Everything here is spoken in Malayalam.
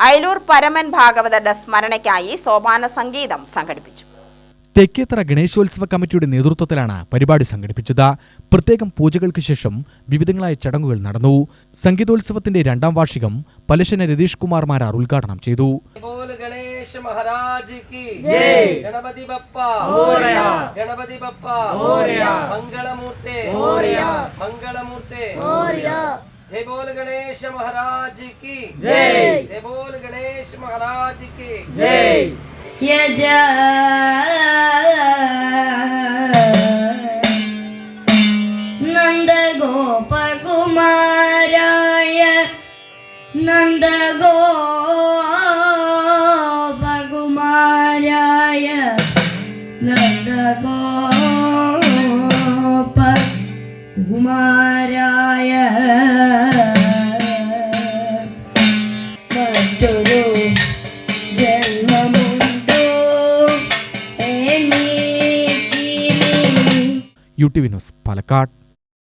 അയലൂർ പരമൻ ഭാഗവതരുടെ സ്മരണയ്ക്കായി സോപാന സംഗീതം സംഘടിപ്പിച്ചു. തെക്കേത്തറ ഗണേശോത്സവ കമ്മിറ്റിയുടെ നേതൃത്വത്തിലാണ് പരിപാടി സംഘടിപ്പിച്ചത്. പ്രത്യേകം പൂജകൾക്ക് ശേഷം വിവിധങ്ങളായ ചടങ്ങുകൾ നടന്നു. സംഗീതോത്സവത്തിന്റെ രണ്ടാം വാർഷികം പലശന രതീഷ് കുമാർമാരാർ ഉദ്ഘാടനം ചെയ്തു. ഗണപതി ഗണപതി ബപ്പ. മംഗളമൂർത്തി. മംഗളമൂർത്തി. जय बोल गणेश महाराज की। जय। जय बोल गणेश महाराज की। जय। नंद गोप कुमाराय नंद गो कुमाराय नंद गो കുമാരായ മറ്റൊരു ന്യൂസ് പാലക്കാട്.